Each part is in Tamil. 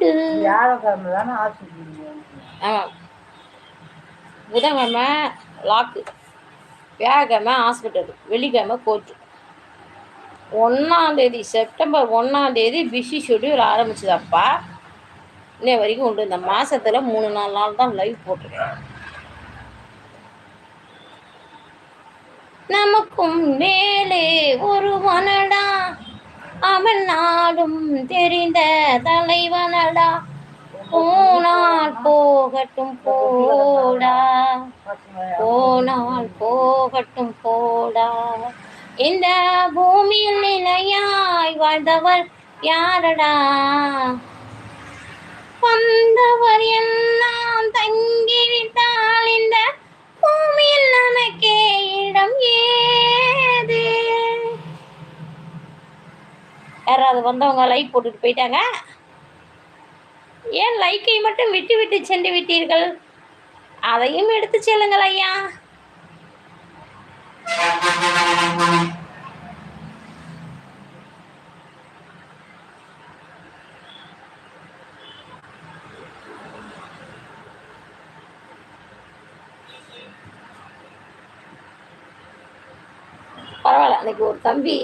சூடு வியாழக்கிழமை தானே ஆஸ்பத்திரி ஆமாம் புதன்கிழமை லாக்கு வியாழக்கிழமை ஹாஸ்பிட்டல் வெள்ளிக்கிழமை கோர்ட்டு ஒன்றாந்தேதி செப்டம்பர் ஒன்றாந்தேதி பிஸி ஷெட்யூல் ஆரம்பிச்சதப்பா. இன்னை வரைக்கும் உண்டு. இந்த மாசத்துல மூணு நாலு நாள் தான் லைவ் போட்டிருக்கேன். நமக்கும் மேலே ஒரு வனடா அவன் நாடும் தெரிந்த தலைவனடா. போனால் போகட்டும் போடா. போனால் போகட்டும் போடா. இந்த பூமியில் நிலையாய் வாழ்ந்தவர் யாரடா? வந்தவர் எல்லாம் தங்கிவிட்டால் இந்த அது வந்தவங்க லைக் போட்டுட்டு போயிட்டாங்க. ஏன் லைக்கை மட்டும் விட்டு விட்டு சென்று விட்டீர்கள்? அதையும் எடுத்து செல்லுங்கள் ஐயா. பரவாயில்ல அன்னைக்கு ஒரு தம்பி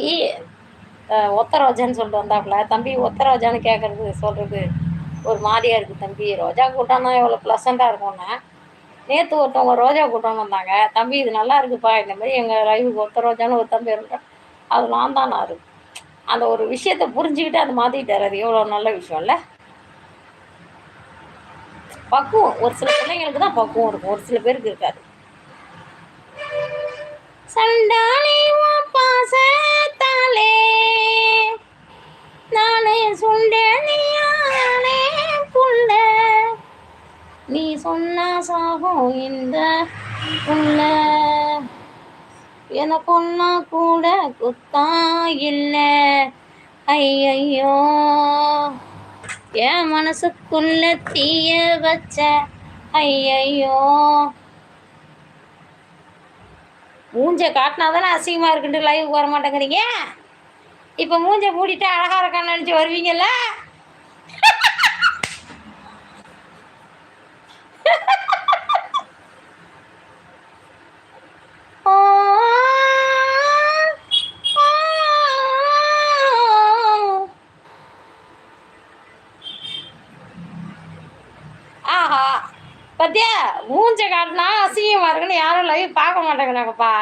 ஒத்த ரோஜான்னு சொல்லிட்டு வந்தாப்புல. தம்பி ஒத்த ரோஜான்னு கேட்குறது சொல்கிறது ஒரு மாதிரியாக இருக்குது தம்பி. ரோஜா கூட்டம்னா எவ்வளோ ப்ளசண்ட்டாக இருக்கும்னா. நேற்று ஒருத்தவங்க ரோஜா கூட்டம் வந்தாங்க. தம்பி இது நல்லா இருக்குப்பா. இந்த மாதிரி எங்கள் லைவுக்கு ஒத்த ரோஜான்னு ஒரு தம்பி இருந்தா அது நான் தான் நான் அந்த ஒரு விஷயத்தை புரிஞ்சுக்கிட்டு அது மாற்றிக்கிட்டார் அது எவ்வளோ நல்ல விஷயம்ல பக்குவம். ஒரு சில பிள்ளைங்களுக்கு தான் பக்குவம் இருக்கும். ஒரு சில பேருக்கு இருக்காது. சண்டாளி சொல்ல சுண்டனியானே புள்ள நீ சொன்னா சாகும் இந்த புள்ள எனக்கு ஒன்னா கூட குத்தா இல்லை. ஐயையோ. என் மனசுக்குள்ள தீய வச்ச ஐயையோ. மூஞ்ச காட்டினா தானே அசிங்கமாக இருக்குன்ட்டு லைவ் வர மாட்டேங்கிறீங்க இப்போ மூஞ்ச மூடிட்டு அழகா இருக்கான்னு நினச்சி வருவீங்கல்ல ஆஹா பத்தியா மூஞ்ச காட்டினா அசிங்கமாக இருக்குன்னு யாரும் லைவ் பார்க்க மாட்டேங்கிறாங்கப்பா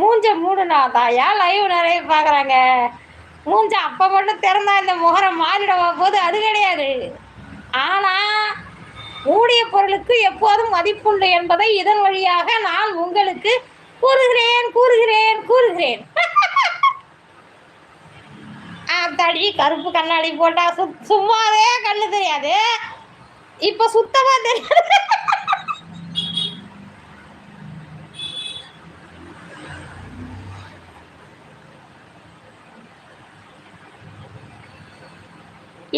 மூஞ்ச மூடுனா தான். ஏன் லைவ் நிறைய பார்க்குறாங்க? மூஞ்ச அப்போ மட்டும் திறந்தா இந்த முகரம் மாறிடவா போது? அது கிடையாது. ஆனால் மூடிய பொருளுக்கு எப்போதும் மதிப்புண்டு என்பதை இதன் வழியாக நான் உங்களுக்கு கூறுகிறேன் கூறுகிறேன் கூறுகிறேன். தடி கருப்பு கண்ணாடி போட்டா சு சும்மாவே கண்ணு தெரியாது. இப்ப சுத்தமா தெரியாது.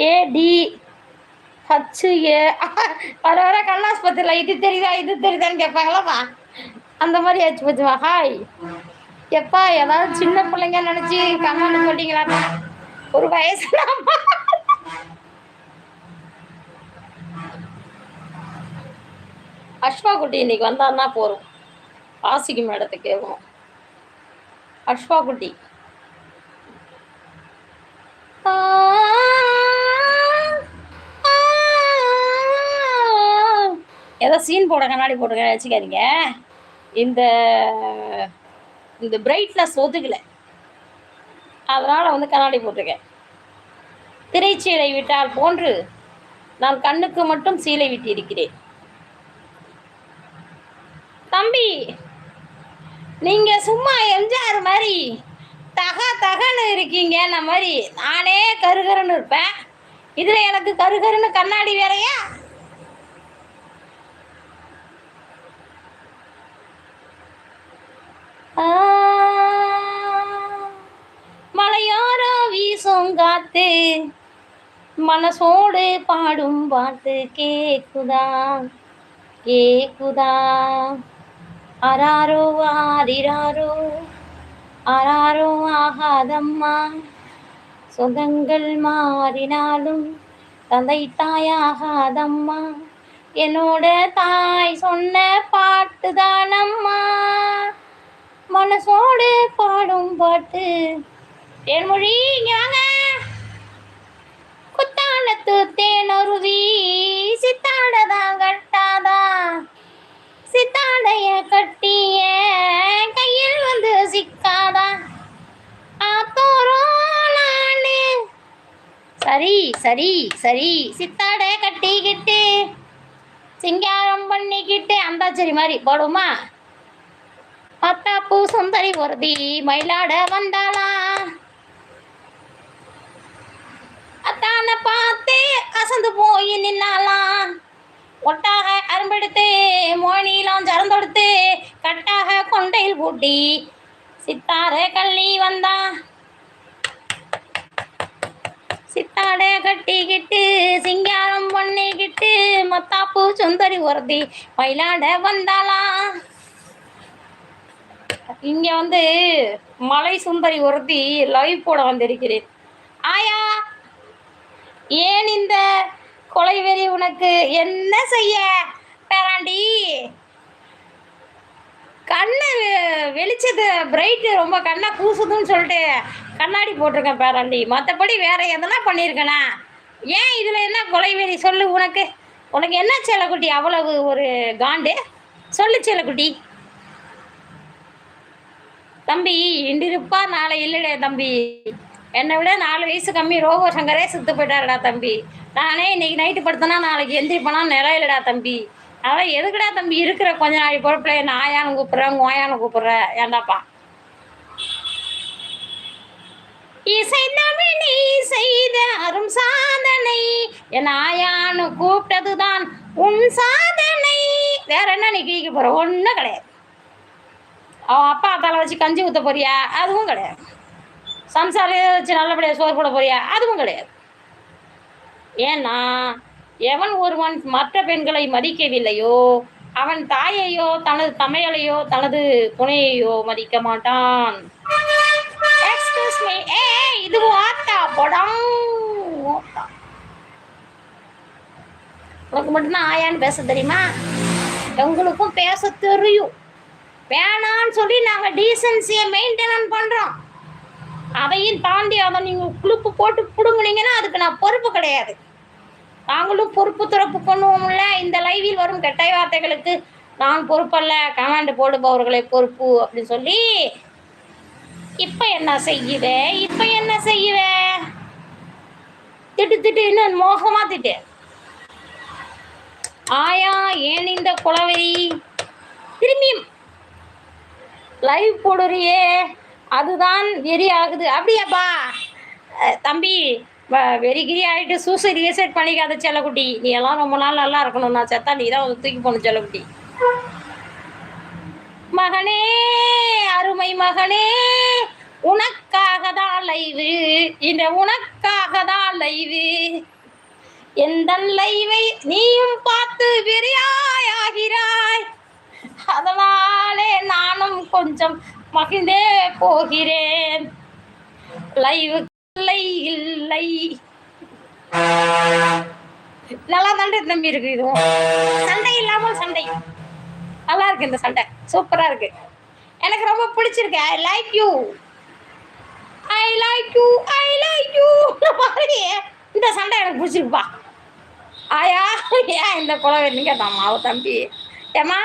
ஏடி ஹச்சு ஏ வர வர கண்ணாஸ்பத்திரியில் இது தெரியுதா இது தெரியுதான்னு கேட்பாங்களாப்பா அந்த மாதிரி ஆச்சு போச்சுமா ஹாய் எப்பா ஏதாவது சின்ன பிள்ளைங்க நினச்சி கமெண்ட் போட்டிங்களா ஒரு வயசு அஷ்வா குட்டி இன்னைக்கு வந்தான்னா போகிறோம் வாசிக்கு மேடத்தை கேட்கும் அஷ்வா குட்டி ஆ, ஏதோ சீன் போட கண்ணாடி போட்டுக்க வச்சுக்காதீங்க இந்த இந்த பிரைட்னஸ் ஒதுக்கல. அதனால் வந்து கண்ணாடி போட்டிருக்கேன். திரைச்சீலை விட்டால் போன்று நான் கண்ணுக்கு மட்டும் சீலை விட்டிருக்கிறேன் தம்பி நீங்கள் சும்மா எம்ஜிஆர் மாதிரி தக தகன்னு இருக்கீங்க அந்த மாதிரி நானே கருகருன்னு இருப்பேன். இதில் எனக்கு கருகருன்னு கண்ணாடி வேறையா ஆ, மலையோரோ வீசும் மனசோடு பாடும் பாட்டு கேக்குதா? கேக்குதா? அராரோ ஆரிராரோ அராரோ ஆகாதம்மா. சொந்தங்கள் மாறினாலும் தந்தை தாயாகாதம்மா என்னோட தாய் சொன்ன பாட்டு தானம்மா. மனசோடு பாடும் பாட்டு. தேன்மொழி இங்க வாங்க. குத்தாலத்து தேனொருவி கட்டாதா? சித்தாடைய கட்டிய கையில் வந்து சிக்காதா? ஆத்தோரம் நானு சரி சரி சரி சித்தாடை கட்டிக்கிட்டு சிங்காரம் பண்ணிக்கிட்டு அந்தாச்சரி மாதிரி போடுமா? பத்தாப்பூ சுந்தரி ஒருதி மயிலாட வந்தாளா? அத்தான பார்த்து அசந்து போய் நின்னாலாம் ஒட்டாக அரும்பெடுத்து மோனிலாம் ஜரந்தொடுத்து கட்டாக கொண்டையில் பூட்டி சித்தார கள்ளி வந்தா. சித்தாடை கட்டிக்கிட்டு சிங்காரம் பண்ணிக்கிட்டு மத்தாப்பு சுந்தரி ஒருத்தி மயிலாட வந்தாளா இங்க வந்து மலை சுந்தரி ஒருத்தி லைவ் போட வந்திருக்கிறேன். ஆயா ஏன் இந்த கொலைவெறி உனக்கு என்ன செய்ய? பேராண்டி. கண்ணு வெளிச்சது பிரைட்டு ரொம்ப கண்ணை கூசுதுன்னு சொல்லிட்டு கண்ணாடி போட்டிருக்கேன் பேராண்டி. மற்றபடி வேற எதனா பண்ணியிருக்கேனா? ஏன் இதில் என்ன கொலைவெறி? சொல்லு உனக்கு. உனக்கு என்ன செல்லக்குட்டி? அவ்வளவு ஒரு காண்டு. சொல்லு செல்லக்குட்டி. தம்பி இன்றிருப்பா நாளை இல்லைடே தம்பி. என்னை விட நாலு வயசு கம்மி ரோபோ சங்கரே செத்து போயிட்டாருடா தம்பி. நானே இன்னைக்கு நைட்டு படுத்தனா நாளைக்கு எந்திரிப்பனா நிலையிலடா தம்பி. அதான் எதுக்குடா தம்பி இருக்கிற கொஞ்ச நாளைக்கு பொறுப்பில் என்ன ஆயான்னு கூப்பிட்றேன் ஓயான்னு கூப்பிட்றேன் ஏண்டாப்பா இசை தமிழி நீ செய்த அரும் சாதனை. என் ஆயான்னு கூப்பிட்டதுதான் உன் சாதனை. வேற என்ன நீ கிழிக்க போற? ஒன்றும் கிடையாது. அவன் அப்பா தலை வச்சு கஞ்சி ஊற்ற போறியா? அதுவும் கிடையாது. சம்சாரம் வச்சு நல்லபடியாக சோறு போட போறியா? அதுவும் கிடையாது. ஏன்னா எவன் ஒருவன் மற்ற பெண்களை மதிக்கவில்லையோ அவன் தாயையோ தனது தமையலையோ தனது துணையையோ மதிக்க மாட்டான். எக்ஸ்கியூஸ் மீ ஏ இது ஆத்தா படம். உனக்கு மட்டும்தான் ஆயான்னு பேச தெரியுமா? எங்களுக்கும் பேச தெரியும். வேணான்னு சொல்லி நாங்கள் டீசன்சியை மெயின்டெனன் பண்ணுறோம் அதையும் தாண்டி அதை நீங்கள் குழுப்பு போட்டு பிடுங்குனீங்கன்னா அதுக்கு நான் பொறுப்பு கிடையாது. நாங்களும் பொறுப்பு துறப்பு பண்ணுவோம்ல இந்த லைவில் வரும் கெட்டை வார்த்தைகளுக்கு நான் பொறுப்பல்ல கமாண்ட் போடுபவர்களை பொறுப்பு அப்படின்னு சொல்லி. இப்போ என்ன செய்யுவே? இப்போ என்ன செய்வேன் திட்டு திட்டு இன்னும் மோகமா திட்டு. ஆயா ஏன் இந்த குளவெறி? திரும்பியும் லைவ் போடுறியே? அதுதான் வெறி ஆகுது அப்படியாப்பா தம்பி வ- வெறி கிரி ஆகிட்டு சூசைட் ரீசைட் பண்ணிக்காத செல்லக்குட்டி. நீ எல்லாம் ரொம்ப நாள் நல்லா இருக்கணும். நான் செத்தா நீ தான் வந்து தூக்கி போகணும் செல்லக்குட்டி. மகனே அருமை மகனே உனக்காக தான் லைவு இந்த உனக்காக தான் லைவு எந்த லைவை நீயும் பார்த்து வெறியாயாகிறாய். அதனாலே நானும் கொஞ்சம் மகிழ்ந்தே போகிறேன். லைவ் இல்லை இல்லை. நல்லா தாண்டே தம்பி இருக்கு இதுவும். சண்டை இல்லாமல் சண்டை. நல்லா இருக்கு இந்த சண்டை. சூப்பரா இருக்கு. எனக்கு ரொம்ப பிடிச்சிருக்கு. I like you I like you I like you இந்த சண்டை எனக்கு பிடிச்சிருப்பா ஆயா ஏன் இந்த குழந்தை நீங்க கேட்டாமா அவ தம்பி? ஏம்மா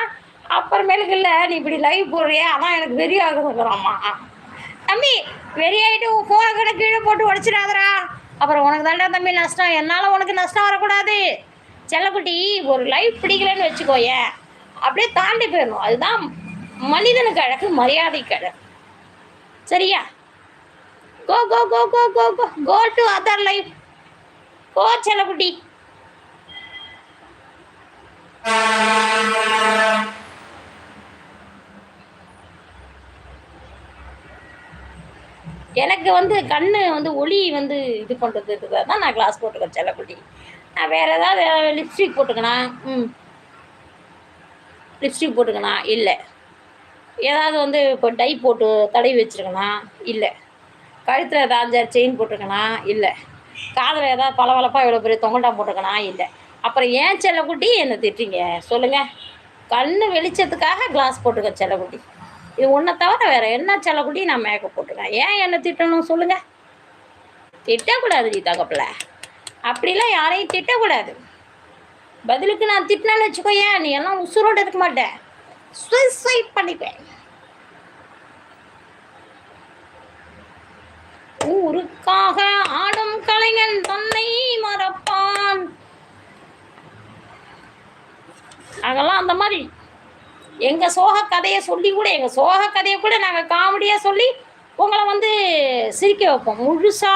அப்புறமேலுக்கு இல்லை நீ இப்படி லைவ் போடுறியே? அதான் எனக்கு வெறி ஆகுதுங்கிறாம்மா தம்பி வெறி ஆகிட்டு உன் ஃபோனை கூட கீழே போட்டு உடச்சிடாதடா அப்புறம் உனக்கு தாண்டா தம்பி நஷ்டம். என்னால் உனக்கு நஷ்டம் வரக்கூடாது. செல்லக்குட்டி ஒரு லைஃப் பிடிக்கலன்னு வச்சுக்கோயேன் அப்படியே தாண்டி போயிடணும். அதுதான் மனிதனுக்கு அழகு மரியாதைக்கு அழகு. சரியா? Go go go go go go go to other life go செல்லக்குட்டி. எனக்கு வந்து கண்ணு வந்து ஒளி வந்து இது பண்ணுறதுக்கு தான் நான் கிளாஸ் போட்டுக்கேன் செல்லக்குட்டி. நான் வேறு ஏதாவது லிப்ஸ்டிக் போட்டுக்கணும் ம். லிப்ஸ்டிக் போட்டுக்கணும் இல்லை. ஏதாவது வந்து இப்போ டை போட்டு தடவி வச்சுருக்கணும் இல்லை. கழுத்தில் ஏதாவது செயின் போட்டுக்கணா? இல்லை. காதில் ஏதாவது பளபளப்பாக இவ்வளோ பெரிய தொங்கட்டா போட்டுக்கணா? இல்லை. அப்புறம் ஏன் செல்லக்குட்டி? என்னை திட்டுறீங்க? சொல்லுங்கள் கண்ணு வெளிச்சத்துக்காக கிளாஸ் போட்டுக்க செல்லக்குட்டி. இது ஒன்றை தவிர வேறு என்ன செல்லக்குட்டி நான் மேக்கப் போட்டிருக்கேன் ஏன் என்னை திட்டணும் சொல்லுங்கள் திட்டக்கூடாது நீ தகப்பில். அப்படிலாம் யாரையும் திட்டக்கூடாது. பதிலுக்கு நான் திட்டினேன்னு வச்சுக்கோயேன் நீ எல்லாம் உசுரோடு இருக்க மாட்டேன் சூசைட் பண்ணிப்பேன். ஊருக்காக ஆடும் கலைஞன் தன்னை மறப்பான். அதெல்லாம் அந்த மாதிரி எங்க சோக கதையை சொல்லி கூட எங்க சோக கதையை கூட நாங்க காமெடியா சொல்லி உங்களை வந்து சிரிக்க வைப்போம். முழுசா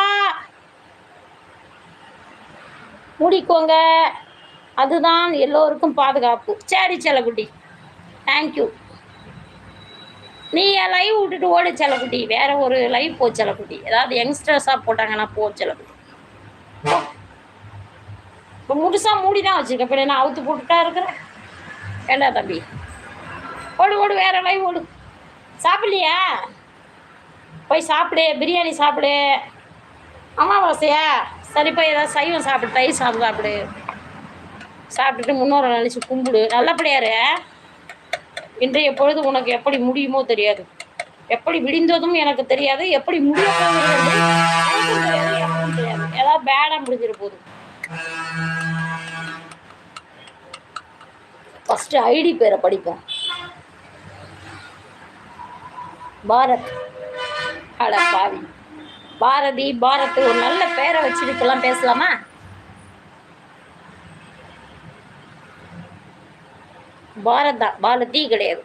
முடிக்கோங்க. அதுதான் எல்லோருக்கும் பாதுகாப்பு. சரி செல்லக்குட்டி. தேங்க்யூ நீ என் லைவ் விட்டுட்டு ஓடு செல்லக்குட்டி. வேற ஒரு லைவ் போ செல்லக்குட்டி. ஏதாவது யங்ஸ்டர்ஸாக போட்டாங்கன்னா போ செல்லக்குட்டி. இப்போ முழுசாக மூடி தான் வச்சுருக்கேன். இப்போ நான் அவுத்து போட்டுட்டா இருக்கிறேன் ஏண்டா தம்பி? ஓடு ஓடு வேற லைவ் ஓடு. சாப்பிடலையா? போய் சாப்பிடு பிரியாணி சாப்பிடு. அமாவாசையா? சரி போய் ஏதாவது சைவம் சாப்பிடு தயிர் சாதம் சாப்பிடு. சாப்பிட்டுட்டு முன்னோரை நினச்சி கும்பிடு. நல்லபடியாரு இன்றைய பொழுது உனக்கு எப்படி முடியுமோ தெரியாது. எப்படி விடிந்ததும் எனக்கு தெரியாது. எப்படி முடிய தெரியாது, ஏதாவது பேடாக முடிஞ்சிட போகுது. ஃபஸ்ட்டு ஐடி பேரை படிப்போம். பாரத். அட பாவி. பாரதி பாரத் ஒரு நல்ல பேரை வச்சுருக்கலாம் பேசலாமா? பாரத் தான். பாரதி கிடையாது.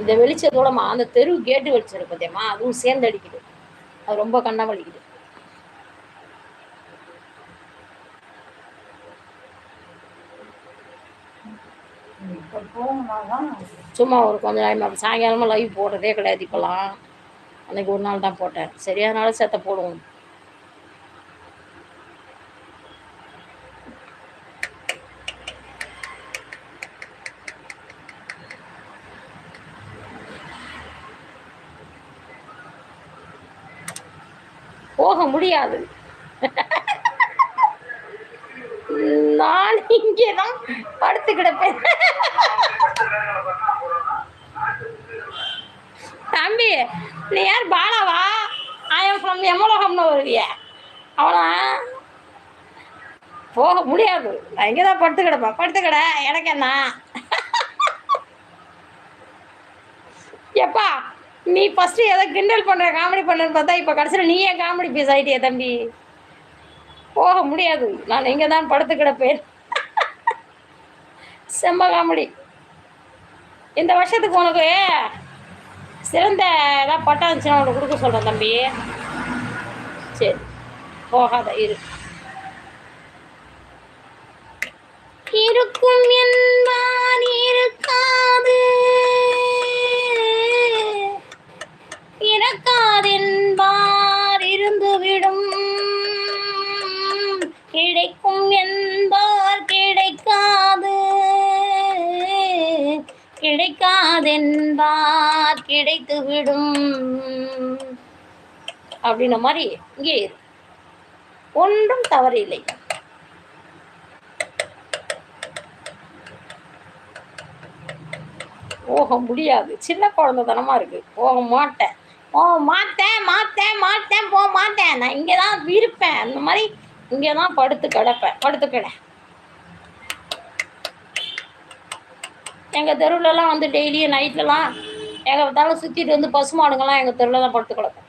இந்த வெளிச்சத்தோடமா அந்த தெரு கேட்டு வெளிச்சம் பார்த்தேம்மா அதுவும் சேர்ந்து அடிக்குது. அது ரொம்ப கண்ணா வலிக்குது சும்மா ஒரு கொஞ்ச நாள் சாயங்காலமாக லைவ் போடுறதே கிடையாது இப்போலாம் அன்னைக்கு ஒரு நாள் தான் போட்டேன். சரியானாலும் சேர்த்த போடுவோம். போக முடியாது. நான் இங்கே தான் படுத்து கிடப்பேன். தம்பி நீ யார்? பாலாவா? ஆயம் ஃப்ரம் எமலோகம்னு வருவிய. அவனா? போக முடியாது. நான் இங்கே தான் படுத்து கிடப்பேன். படுத்து கிட. எனக்கு என்ன? எப்பா நீ ஃபஸ்ட்டு ஏதோ கிண்டல் பண்ணுற காமெடி பண்ணுன்னு பார்த்தா இப்போ கடைசியில் நீ ஏன் காமெடி பீஸ் ஆகிட்டியா தம்பி? போக முடியாது. நான் இங்கே தான் படுத்து கிடப்பேன். செம்ம காமெடி. இந்த வருஷத்துக்கு உனக்கு சிறந்த ஏதாவது பட்டம் இருந்துச்சுன்னா உனக்கு கொடுக்க சொல்கிறேன் தம்பி. சரி போகாத இரு. இருக்கும் என்பான் இருக்காது. இறக்காதென்பார் இருந்துவிடும். கிடைக்காதென்பார் கிடைத்துவிடும். அப்படின்ன மாதிரி இங்கே இரு. ஒன்றும் தவறில்லை. போக முடியாது. சின்ன குழந்தைத்தனமா இருக்கு. போக மாட்டேன். ஓ மாட்டேன் மாட்டேன் மாட்டேன் போக மாட்டேன். நான் இங்கே தான் இருப்பேன். அந்த மாதிரி இங்கே தான் படுத்து கிடப்பேன். படுத்து கிட எங்கள் தெருவுலலாம் வந்து டெய்லியும் நைட்லலாம் எங்கே பார்த்தாலும் சுற்றிட்டு வந்து பசுமாடுங்கள்லாம் எங்கள் தெருவில் தான் படுத்து கிடக்கும்.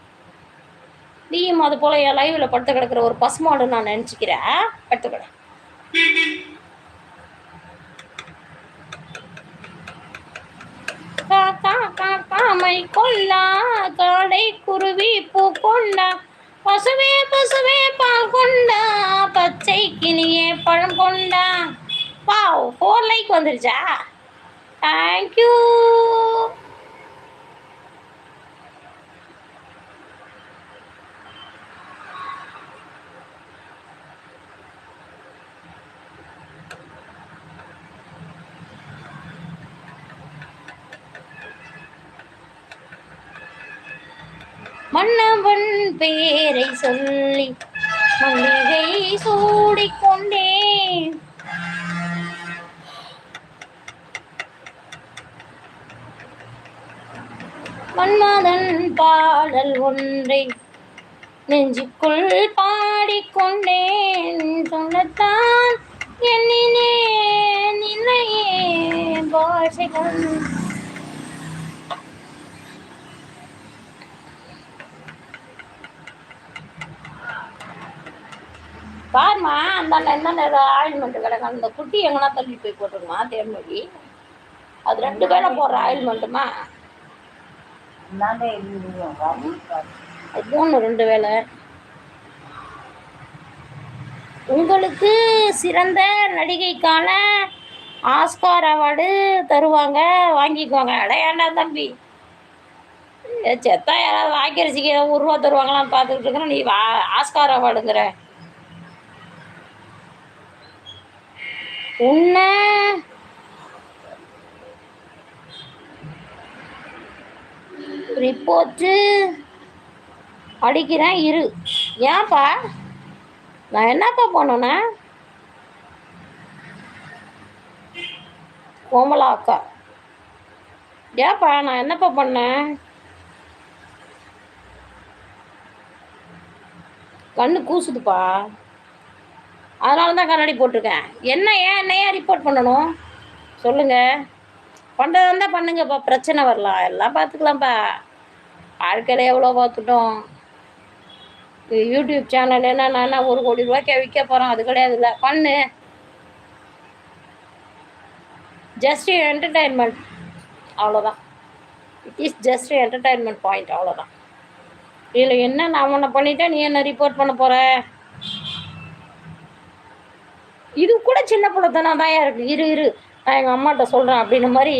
நீயும் அது போல் என் லைவில் படுத்து கிடக்கிற ஒரு பசுமாடு நான் நினச்சிக்கிறேன். படுத்து கிட. காக்கா காக்காமை கொல்லா காடை குருவி பூ கொண்டா பசுவே பசுவே பால் கொண்டா பச்சை கிளியே பழம் கொண்டா. வாவ் ஃபோர் லைக் வந்துருச்சா? தேங்க்யூ மன்னவன் பேரை சொல்லி மல்லிகை சூடிக்கொண்டே பாடல் ஒன்றை நெஞ்சுக்குள் பாடிக்கொண்டேன். சொல்லத்தான் எண்ணினேன் இல்லையே பாஷைகள். பாருமா அந்த என்ன ஆயில்மெண்ட் கிடக்கும் அந்த குட்டி எங்கன்னா தள்ளி போய் போட்டுருமா தேன்மொழி? அது ரெண்டு வேளை போடுற ஆயில்மெண்ட்டுமா இந்தாண்ட ரெண்டு வேலை உங்களுக்கு சிறந்த நடிகைக்கான ஆஸ்கார் அவார்டு தருவாங்க வாங்கிக்கோங்க. அடையாண்டா ஏன்டா தம்பி? ஏ, செத்தா யாராவது வாக்கரிசிக்கு ஏதாவது ஒரு ரூபா தருவாங்களான்னு பார்த்துக்கிட்டு இருக்கிறேன் நீ வா ஆஸ்கார் அவார்டுங்கிற. உன்னை ரிப்போர்ட்டு அடிக்கிறேன் இரு. ஏன்ப்பா நான் என்னப்பா பண்ணேண்ணே கோமலா அக்கா. ஏப்பா நான் என்னப்பா பண்ணேன்? கண்ணு கூசுதுப்பா. அதனால தான் கண்ணாடி போட்டிருக்கேன். என்ன ஏன் என்ன ஏன் ரிப்போர்ட் பண்ணணும்? சொல்லுங்கள் பண்ணுறது இருந்தால் பண்ணுங்கப்பா. பிரச்சனை வரலாம். எல்லாம் பார்த்துக்கலாம்ப்பா. வாழ்க்கையில் எவ்வளோ பார்த்துட்டோம். யூடியூப் சேனல் என்னென்னா நான் என்ன ஒரு கோடி ரூபாய்க்கு விற்க போகிறோம் அது கிடையாது இல்லை பண்ணு. ஜஸ்ட் என்டர்டைன்மெண்ட் அவ்வளோதான். It is just entertainment point அவ்வளோதான். இதில் என்ன நான் உன்னை பண்ணிட்டேன் நீ என்ன ரிப்போர்ட் பண்ண போகிற இது கூட சின்ன பிள்ளைத்தனா தான் இருக்கு. இரு இரு. நான் எங்கள் அம்மாட்ட சொல்கிறேன் அப்படின்ன மாதிரி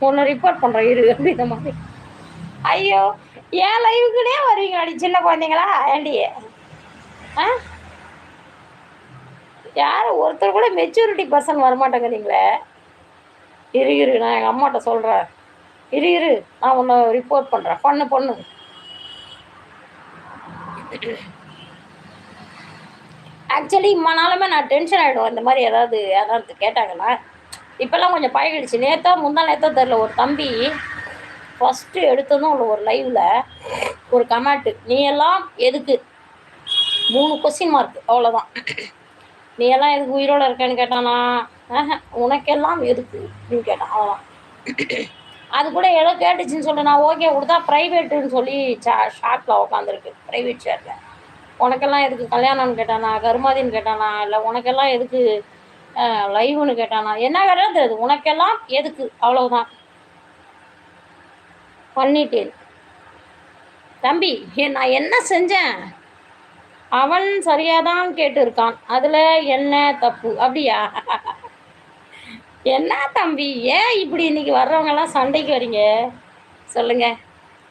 ஒன்று ரிப்போர்ட் பண்ணுறேன் இரு அப்படின்ற மாதிரி. ஐயோ ஏன் லைவுக்குனே வருவீங்க அடி சின்ன குழந்தைங்களா ஏண்டி? ஆ? யாரும் ஒருத்தர் கூட மெச்சூரிட்டி பர்சன் வரமாட்டேங்கிறீங்களே. இரு இரு நான் எங்கள் அம்மாட்ட சொல்கிறேன் இரு இரு நான் உன்னை ரிப்போர்ட் பண்ணுறேன் பண்ணு பொண்ணு. ஆக்சுவலி இம்மா நாளுமே நான் டென்ஷன் ஆகிடுவேன் இந்த மாதிரி ஏதாவது ஏதாவது கேட்டாங்கன்னா இப்போல்லாம் கொஞ்சம் பழகிடுச்சு. நேத்தா முந்தா நேத்தா தெரில ஒரு தம்பி ஃபஸ்ட்டு எடுத்ததும் உள்ள ஒரு லைவில் ஒரு கமெண்ட்டு நீ எல்லாம் எதுக்கு? மூணு கொஸ்டின் மார்க் அவ்வளோதான் நீ எல்லாம் எதுக்கு உயிரோட இருக்கேன்னு கேட்டானா? உனக்கெல்லாம் எதுக்கு? அப்படின்னு கேட்டான் அவ்வளோதான் அது கூட ஏதோ கேட்டுச்சுன்னு சொல்லி நான் ஓகே கொடுத்தா ப்ரைவேட்டுன்னு சொல்லி சா ஷாப்பில் உட்காந்துருக்கு ப்ரைவேட் ஷேரில் உனக்கெல்லாம் எதுக்கு கல்யாணம்னு கேட்டானா கருமாதின்னு கேட்டானா? இல்லை உனக்கெல்லாம் எதுக்கு லைவ்னு கேட்டானா என்ன கேட்டாலும் தெரியுது? உனக்கெல்லாம் எதுக்கு? அவ்வளவுதான். பண்ணிட்டேன். தம்பி ஏ, நான் என்ன செஞ்சேன்? அவன் சரியாதான் கேட்டிருக்கான். அதில் என்ன தப்பு? அப்படியா? என்ன தம்பி ஏன் இப்படி இன்னைக்கு வர்றவங்கெல்லாம் சண்டைக்கு வரீங்க? சொல்லுங்க.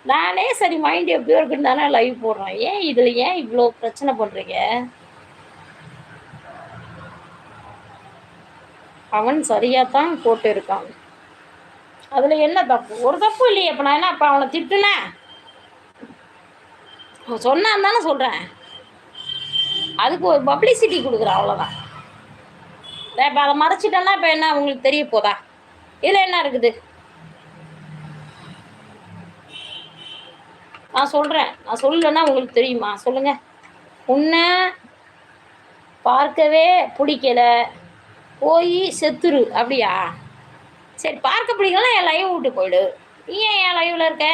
நானே சரி மைண்ட் எப்படியோ இருக்குன்னு தானே லைவ் போடுறேன். ஏன் இதில் ஏன் இவ்வளோ பிரச்சனை பண்ணுறீங்க அவன் சரியாத்தான் போட்டு இருக்கான் அதில் என்ன தப்பு? ஒரு தப்பு இல்லையே இப்போ நான் என்ன அப்போ அவனை திட்டுனேன்? அவன் சொன்னான் தானே சொல்கிறேன் அதுக்கு ஒரு பப்ளிசிட்டி கொடுக்குறேன் அவ்வளோதான் இப்போ அதை மறைச்சிட்டேன்னா இப்போ என்ன உங்களுக்கு தெரிய போதா? இதில் என்ன இருக்குது? நான் சொல்கிறேன் நான் சொல்லலைன்னா உங்களுக்கு தெரியுமா? சொல்லுங்கள் உன்னை பார்க்கவே பிடிக்கலை. போய் செத்துரு அப்படியா? சரி பார்க்க பிடிக்கலாம் என் லைவ் விட்டு போயிடு. நீ ஏன் என் லைவில் இருக்க?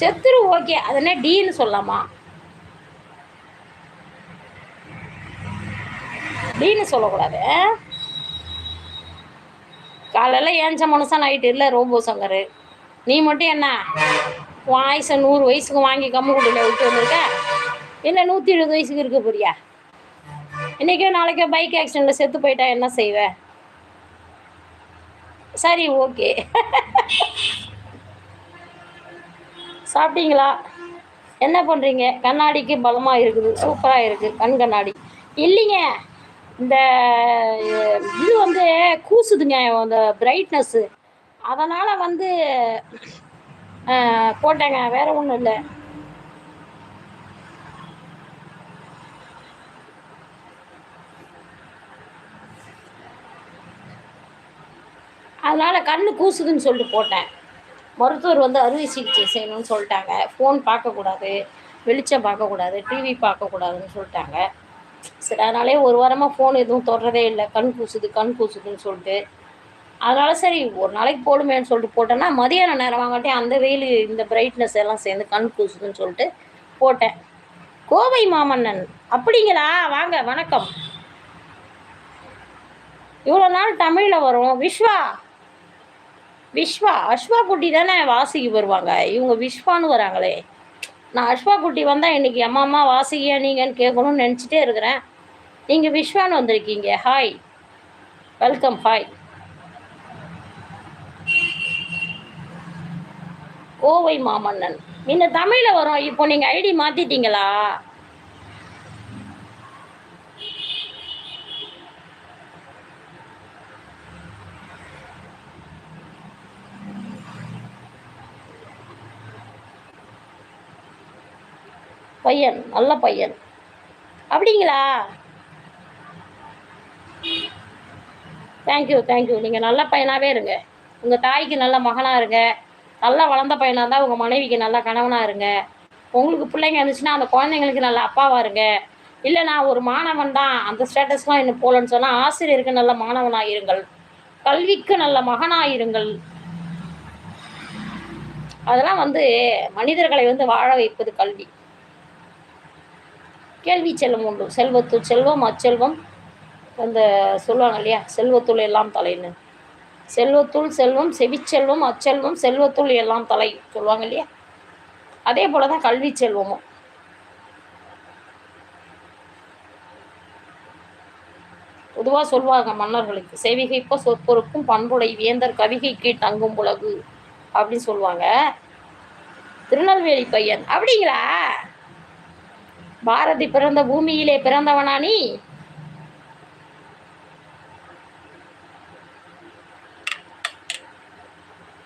செத்துரு ஓகே. அது என்ன டீன்னு சொல்லலாமா? டீன்னு சொல்லக்கூடாது. காலையில் ஏஞ்ச மனுஷன் நைட்டு இல்லை ரோபோ சங்கர். நீ மட்டும் என்ன? வாய்ஸை நூறு வயசுக்கு வாங்கி கம்முக்குடியில் விட்டு வந்திருக்க? இல்லை நூற்றி இருபது வயசுக்கு இருக்க போறியா? இன்றைக்கோ நாளைக்கோ பைக் ஆக்சிடெண்ட்டில் செத்து போயிட்டா என்ன செய்வேன் சரி ஓகே சாப்பிட்டீங்களா? என்ன பண்ணுறீங்க கண்ணாடிக்கு பலமாக இருக்குது. சூப்பராக இருக்குது கண் கண்ணாடி. இல்லைங்க. இந்த இது வந்து கூசுதுங்க. அந்த பிரைட்னஸ்ஸு அதனால் வந்து போட்டேங்க. வேற ஒன்றும் இல்லை. அதனால் கண் கூசுதுன்னு சொல்லிட்டு போட்டேன். மருத்துவர் வந்து அறுவை சிகிச்சை செய்யணும்னு சொல்லிட்டாங்க. ஃபோன் பார்க்கக்கூடாது வெளிச்சம் பார்க்கக்கூடாது டிவி பார்க்கக்கூடாதுன்னு சொல்லிட்டாங்க. சரி அதனாலே ஒரு வாரமாக ஃபோன் எதுவும் தொடுறதே இல்லை. கண் கூசுது கண் கூசுதுன்னு சொல்லிட்டு. அதனால் சரி ஒரு நாளைக்கு போடுமேன்னு சொல்லிட்டு போட்டேன்னா மதியான நேரம் வாங்காட்டி அந்த வெயில் இந்த பிரைட்னஸ் எல்லாம் சேர்ந்து கண் கூசுதுன்னு சொல்லிட்டு போட்டேன். கோவை மாமன்னன் அப்படிங்களா? வாங்க வணக்கம். இவ்வளோ நாள் தமிழில் வரும். விஸ்வா விஸ்வா அஸ்வா குட்டி தானே வாசிக்கு வருவாங்க. இவங்க விஸ்வான்னு வராங்களே. நான் அஸ்வா குட்டி வந்தால் இன்னைக்கு அம்மா அம்மா வாசிக்கியா நீங்கன்னு கேட்கணும்னு நினச்சிட்டே இருக்கிறேன். நீங்கள் விஸ்வான்னு வந்திருக்கீங்க. Hi welcome hi Kovai Mamannan. இந்த தமிழில் வரும். இப்போ நீங்கள் ஐடி மாற்றிட்டீங்களா பையன் நல்ல பையன். அப்படிங்களா? தேங்க்யூ தேங்க்யூ நீங்கள் நல்ல பையனாகவே இருங்க. உங்கள் தாய்க்கு நல்ல மகனாக இருங்க. நல்லா வளர்ந்த பையனாக இருந்தால் உங்கள் மனைவிக்கு நல்ல கணவனாக இருங்க. உங்களுக்கு பிள்ளைங்க இருந்துச்சுன்னா அந்த குழந்தைங்களுக்கு நல்ல அப்பாவாக இருங்க. இல்லை நான் ஒரு மாணவன் தான். அந்த ஸ்டேட்டஸ்லாம் இன்னும் போகலன்னு சொன்னால் ஆசிரியருக்கு நல்ல மாணவனாக இருங்கள். கல்விக்கு நல்ல மகனாக இருங்கள். அதெல்லாம் வந்து மனிதர்களை வந்து வாழ வைப்பது கல்வி. கேள்வி செல்வம் உண்டு. செல்வத்து செல்வம் அச்செல்வம் அந்த சொல்லுவாங்க இல்லையா? செல்வத்துள் எல்லாம் தலைன்னு. செல்வத்துள் செல்வம் செவிச்செல்வம் அச்செல்வம் செல்வத்துள் எல்லாம் தலை சொல்லுவாங்க இல்லையா? அதே போல தான் கல்வி செல்வமும். பொதுவாக சொல்லுவாங்க மன்னர்களுக்கு செவிகைப்ப சொற்பொருக்கும் பண்புடை வேந்தர் கவிகைக்கு தங்கும் புலகு அப்படின்னு சொல்லுவாங்க. திருநெல்வேலி பையன் அப்படிங்களா? பாரதி பிறந்த பூமியிலே பிறந்தவனா நீ?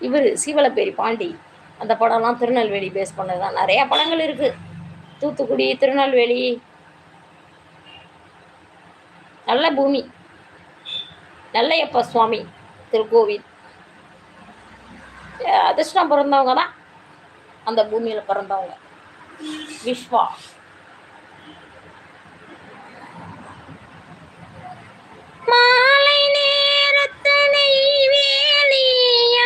இவர் சீவலப்பேரி பாண்டி. அந்த படம்லாம் திருநெல்வேலி பேஸ் பண்ணது தான் நிறையா படங்கள் இருக்கு. தூத்துக்குடி திருநெல்வேலி. நல்ல பூமி. நல்லையப்ப சுவாமி திருக்கோவில். அதிர்ஷ்டம் பிறந்தவங்க தான் அந்த பூமியில் பிறந்தவங்க. விஸ்வா மாலை நேரத்து நெய்வேலி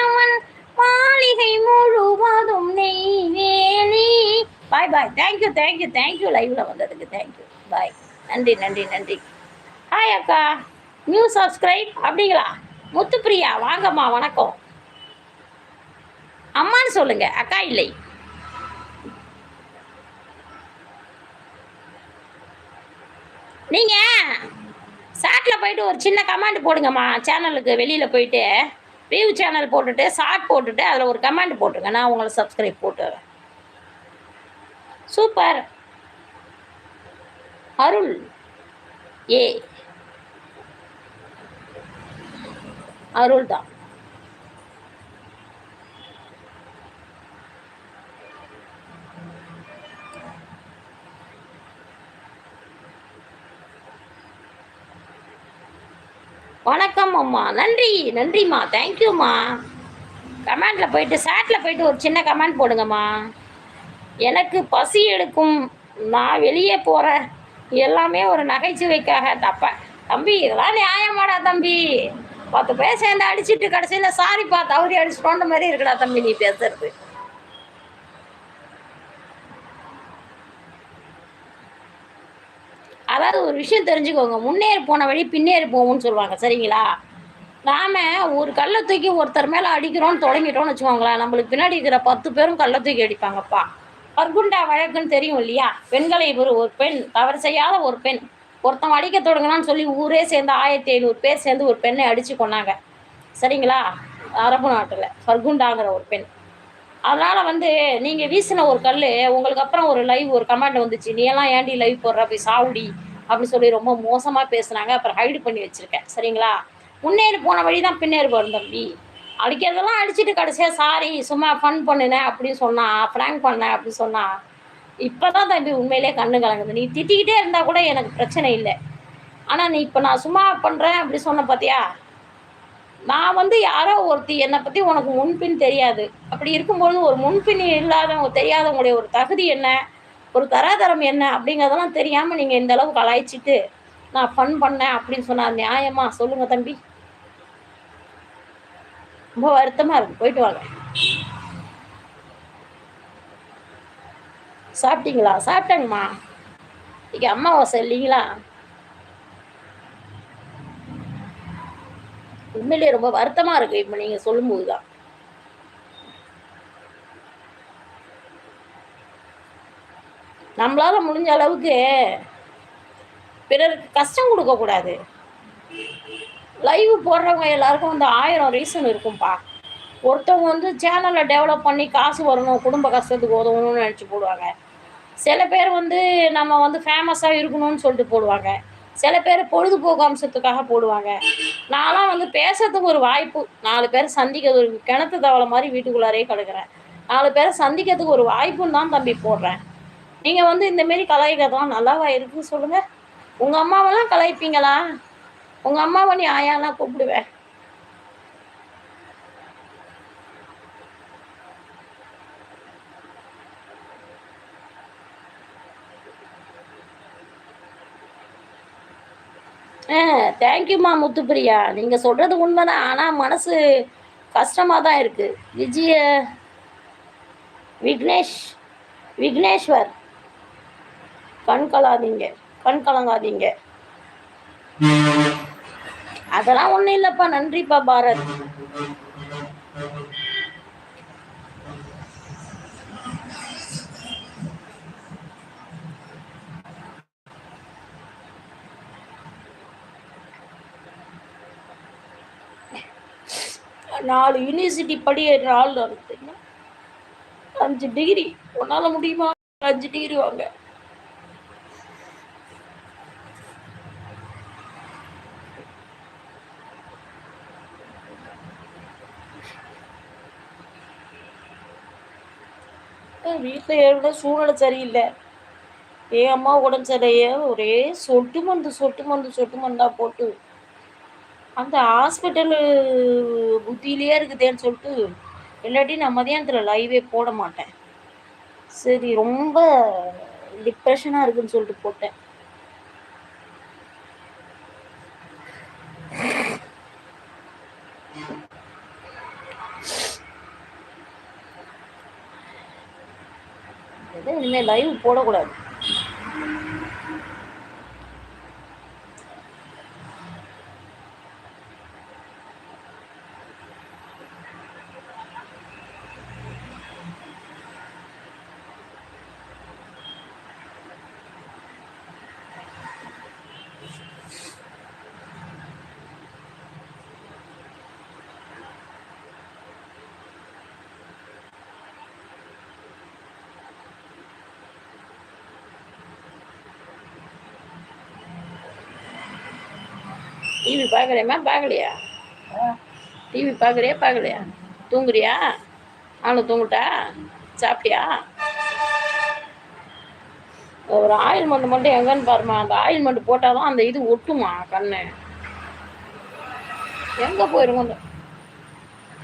அவன் மாளிகை முழுவதும் Neyveli. Bye bye thank you thank you thank you லைவ்ல வந்ததுக்கு தேங்க்யூ பாய் நன்றி நன்றி நன்றி. ஹாய் அக்கா. நியூ சப்ஸ்கிரைப் அப்படிங்களா? முத்துப்பிரியா வாங்கம்மா வணக்கம். அம்மான்னு சொல்லுங்க. அக்கா இல்லை நீங்க சாட்டில் போயிட்டு ஒரு சின்ன கமெண்ட் போடுங்கம்மா. சேனலுக்கு வெளியில் போயிட்டு வியூ சேனல் போட்டுட்டு ஷார்ட் போட்டுட்டு அதில் ஒரு கமெண்ட் போட்டுருங்க. நான் உங்களை சப்ஸ்கிரைப் போட்டு சூப்பர். அருள். ஏ. அருள் தான் வணக்கம் அம்மா. நன்றி. நன்றிம்மா. தேங்க்யூம்மா கமெண்டில் போயிட்டு சாட்டில் போயிட்டு ஒரு சின்ன கமெண்ட் போடுங்கம்மா. எனக்கு பசி எடுக்கும். நான் வெளியே போகிறேன் எல்லாமே ஒரு நகைச்சுவைக்காக தப்பேன் தம்பி இதெல்லாம் நியாயமாடா தம்பி. பத்து பேர் சேர்ந்து அடிச்சிட்டு கடைசியில் சாரிப்பா தவறி அடிச்சுட்டோன்ற மாதிரி இருக்குடா தம்பி நீ பேசுறது. ஒரு விஷயம் தெரிஞ்சுக்கோங்க. முன்னேறி போன வழி பின்னேறி போகும்னு சொல்லுவாங்க. சரிங்களா? நாம ஒரு கல்லை தூக்கி ஒருத்தர் மேலே அடிக்கிறோம்னு தொடங்கிட்டோம்னு வச்சுக்கோங்களேன். நம்மளுக்கு பின்னாடி இருக்கிற பத்து பேரும் கல்லை தூக்கி அடிப்பாங்கப்பா. பர்குண்டா வழக்குன்னு தெரியும் இல்லையா? பெண்களை ஒரு ஒரு பெண் தவறு செய்யாத ஒரு பெண். ஒருத்தன் அடிக்க தொடங்கினான்னு சொல்லி ஊரே சேர்ந்து ஆயிரத்தி ஐநூறு பேர் சேர்ந்து ஒரு பெண்ணை அடித்து கொண்டாங்க சரிங்களா? அரபு நாட்டில். ஃபர்குண்டாங்கிற ஒரு பெண். அதனால் வந்து நீங்கள் வீசின ஒரு கல் உங்களுக்கு அப்புறம் ஒரு லைவ் ஒரு கமெண்ட் வந்துச்சு. நீ எல்லாம் ஏண்டி லைவ் போடுற? போய் சாவுடி. அப்படின்னு சொல்லி ரொம்ப மோசமாக பேசுனாங்க. அப்புறம் ஹைடு பண்ணி வச்சுருக்கேன். சரிங்களா? முன்னேறி போன வழி தான் பின்னேறி வரும் தம்பி. அடிக்கிறதெல்லாம் அடிச்சுட்டு கடைசியாக சாரி சும்மா ஃபன் பண்ணினேன் அப்படின்னு சொன்னா ஃப்ராங்க் பண்ணேன் அப்படி சொன்னான் இப்போ தான் தம்பி உண்மையிலே கண்ணு கலங்குது. நீ திட்டிக்கிட்டே இருந்தால் கூட எனக்கு பிரச்சனை இல்லை. ஆனால் நீ இப்போ நான் சும்மா பண்ணுறேன் அப்படி சொன்ன பார்த்தியா நான் வந்து யாரோ ஒருத்தி என்னை பற்றி உனக்கு முன்பின் தெரியாது. அப்படி இருக்கும்பொழுது ஒரு முன்பின் இல்லாதவங்க தெரியாதவங்களுடைய ஒரு தகுதி என்ன? ஒரு தராதரம் என்ன அப்படிங்கிறதெல்லாம் தெரியாமல் நீங்கள் இந்த அளவுக்கு கலாய்ச்சிட்டு நான் ஃபன் பண்ணேன் அப்படின்னு சொன்னால் நியாயமா? சொல்லுங்க தம்பி. ரொம்ப வருத்தமாக இருக்கும் போயிட்டு வாங்க. சாப்பிட்டீங்களா? சாப்பிட்டேங்கம்மா. இன்னைக்கு அம்மாவாசை இல்லைங்களா? உண்மையிலேயே ரொம்ப வருத்தமாக இருக்கு. இப்போ நீங்கள் சொல்லும்போது தான் நம்மளால் முடிஞ்ச அளவுக்கு பிறருக்கு கஷ்டம் கொடுக்கக்கூடாது லைவ் போடுறவங்க எல்லாருக்கும் வந்து ஆயிரம் ரீசன் இருக்கும்ப்பா ஒருத்தவங்க வந்து சேனலை டெவலப் பண்ணி காசு வரணும் குடும்ப கஷ்டத்துக்கு உதவணும்னு நினச்சி போடுவாங்க. சில பேர் வந்து நம்ம வந்து ஃபேமஸாக இருக்கணும்னு சொல்லிட்டு போடுவாங்க. சில பேர் பொழுதுபோக்கு அம்சத்துக்காக போடுவாங்க. நான்லாம் வந்து பேசுறதுக்கு ஒரு வாய்ப்பு. நாலு பேர் சந்திக்க ஒரு கிணத்து தவளை மாதிரி வீட்டுக்குள்ளாரே கிடக்குறேன். நாலு பேரை சந்திக்கிறதுக்கு ஒரு வாய்ப்புன்னு தான் தம்பி போடுறேன். நீங்கள் வந்து இந்தமாரி கலாய்க்கிறதெல்லாம் நல்லாவா இருக்குன்னு சொல்லுங்கள் உங்கள் அம்மாவெல்லாம் கலாய்ப்பீங்களா? உங்கள் அம்மாவை நீ ஆயாலாம் கூப்பிடுவேன் ஆ தேங்க்யூம்மா முத்துப்பிரியா. நீங்கள் சொல்கிறது உண்மைதான். ஆனால் மனசு கஷ்டமாக தான் இருக்குது விஜய விக்னேஷ் விக்னேஸ்வர். கண் கலாதீங்க கண் கலங்காதீங்க. அதெல்லாம் ஒன்றும் இல்லைப்பா நன்றிப்பா பாரத். நாலு யூனிவர்சிட்டி படி நாலு அஞ்சு டிகிரி உன்னால முடியுமா? அஞ்சு டிகிரி வாங்க. வீட்டில் ஏற்கனவே சூழ்நிலை சரியில்லை. என் அம்மா உடம்பு சரியில்லையே? ஒரே சொட்டு மருந்து சொட்டு மருந்து சொட்டு மருந்தா போட்டு. அந்த ஹாஸ்பிட்டலு புத்தியிலேயே இருக்குதேன்னு சொல்லிட்டு இல்லாட்டி நான் மதியானத்தில் லைவே போட மாட்டேன். சரி ரொம்ப டிப்ரெஷனாக இருக்குன்னு சொல்லிட்டு போட்டேன். இனிமேல் லைவ் போடக்கூடாது டிவி பார்க்குறியம்மா பார்க்கலையா டிவி பார்க்குறியா பார்க்கலையா தூங்குறியா? அவனை தூங்கிட்டா? சாப்பிட்டியா? ஒரு ஆயில்மெண்ட் மட்டும் எங்கன்னு பாருமா அந்த ஆயில்மெண்ட் போட்டால் தான் அந்த இது ஒட்டுமா கண்ணு? எங்கே போயிருங்க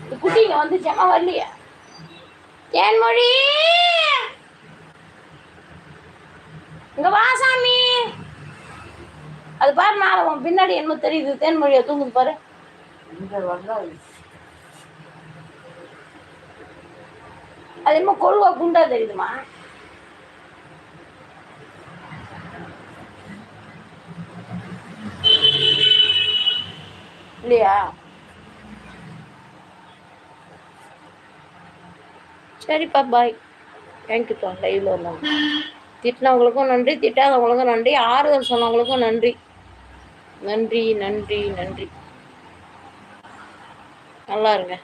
இந்த குட்டிங்க வந்து ஜமா வரலையா. தேன்மொழி இங்கே வா சாமி. அது பாரு நாளை உன் பின்னாடி என்ன தெரியுது தேன்மொழியை தூங்குது பாரு. அது என்னமோ கொழுவா குண்டா தெரியுதுமா இல்லையா? சரிப்பா பாய் தேங்க்யூப்பா லைவ்ல வந்தாங்க திட்டினவங்களுக்கும் நன்றி திட்டாதவங்களுக்கும் நன்றி ஆறுதல் சொன்னவங்களுக்கும் நன்றி. நன்றி நன்றி நன்றி. நல்லா இருங்க.